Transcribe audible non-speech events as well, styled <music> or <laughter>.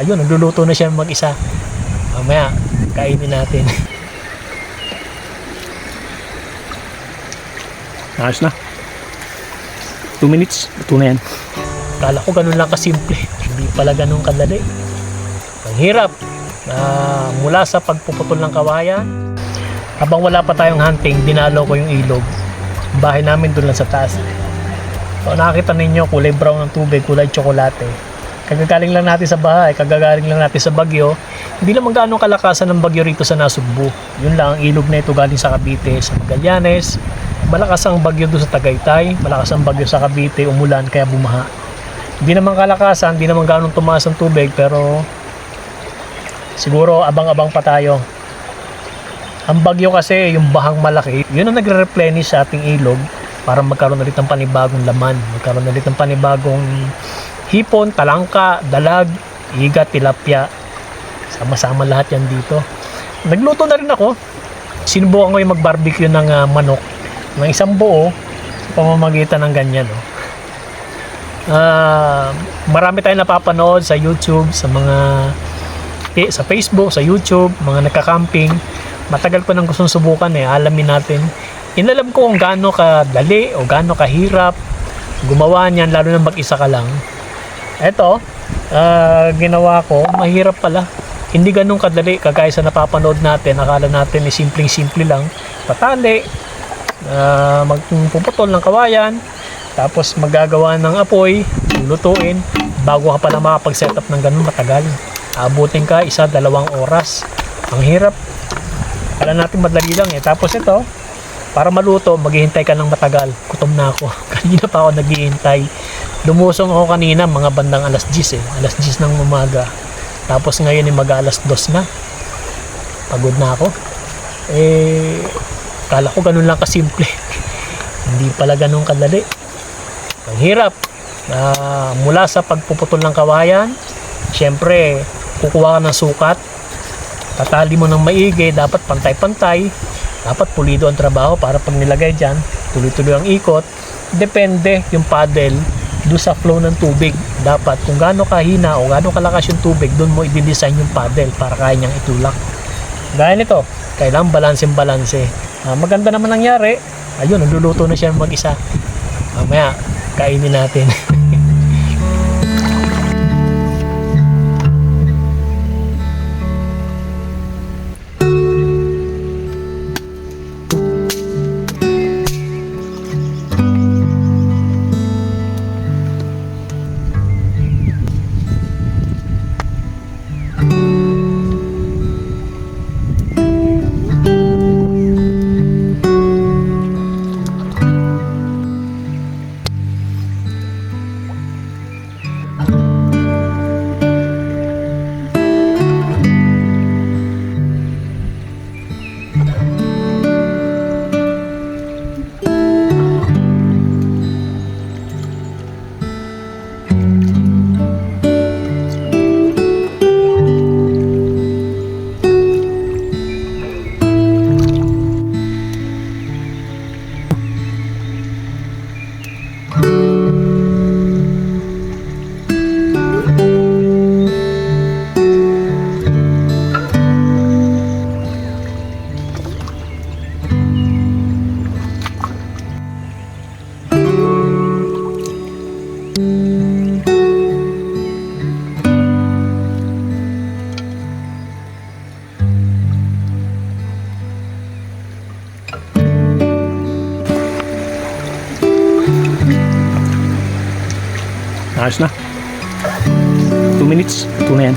Ayun, nagluluto na siya mag-isa. Mamaya, kainin natin. Ayos na. 2 minutes. Ito na yan. Kala ko ganun lang kasimple. Hindi pala ganun kadali. Ang hirap. Ah, mula sa pagpuputol ng kawayan, habang wala pa tayong hunting, dinalo ko yung ilog. Bahay namin doon lang sa taas. So, nakakita ninyo, kulay brown ng tubig, kulay tsokolate. Kagagaling lang natin sa bahay, kagagaling lang natin sa bagyo. Hindi naman gaano kalakasan ng bagyo rito sa Nasugbu. Yun lang, ang ilog na ito galing sa Cavite, sa Magallanes. Malakas ang bagyo doon sa Tagaytay, malakas ang bagyo sa Cavite, umulan kaya bumaha. Hindi naman kalakasan, hindi naman ganong tumaas ang tubig, pero siguro abang-abang pa tayo. Ang bagyo kasi, yung bahang malaki, yun ang nagre-replenish sa ating ilog para magkaroon ulit ng panibagong laman, magkaroon ulit ng panibagong hipon, talangka, dalag, iga, tilapia. Sama-sama lahat yan dito. Nagluto na rin ako. Sinubukan ko yung mag-barbecue ng ah, manok ng isang buo sa pamamagitan ng ganyan. No? Ah, marami tayong napapanood sa YouTube, sa mga eh, sa Facebook, sa YouTube, mga nagka-camping. Matagal ko nang gustong subukan eh, alamin natin. Inalam ko kung gaano kadali o gaano kahirap gumawa niyan lalo na mag-isa ka lang. Eto, ah, ginawa ko, mahirap pala. Hindi ganun kadali kagaya sa napapanood natin. Akala natin ni simpleng-simple lang. Patali, ah, magpuputol ng kawayan, tapos magagawa ng apoy, lulutuin, bago ka pala makapag-set up ng ganun matagal. Abutin ka isa, dalawang oras. Ang hirap. Kala natin madali lang eh. Tapos ito, para maluto, maghihintay ka ng matagal. Gutom na ako. <laughs> Kanina pa ako naghihintay. Lumusong ako kanina, mga bandang alas 10 eh. Alas 10 ng umaga. Tapos ngayon ay mag alas 2 na. Pagod na ako. Eh, kala ko ganun lang kasimple. <laughs> Hindi pala ganun kadali. Ang hirap. Ah, mula sa pagpuputol ng kawayan, syempre, kukuha ka ng sukat. Tatali mo ng maigi, dapat pantay-pantay. Dapat pulido ang trabaho para pag nilagay dyan, tuloy-tuloy ang ikot. Depende yung paddle do sa flow ng tubig. Dapat kung gaano kahina o gaano kalakas yung tubig, doon mo i-design yung paddle para kaya niyang itulak. Gaya nito, kailangan balanse-balanse. Ah, maganda naman nangyari. Ayun, nagluluto na siya mag-isa. Mamaya, kainin natin. <laughs> Ayos na. 2 minutes. Ito na yan.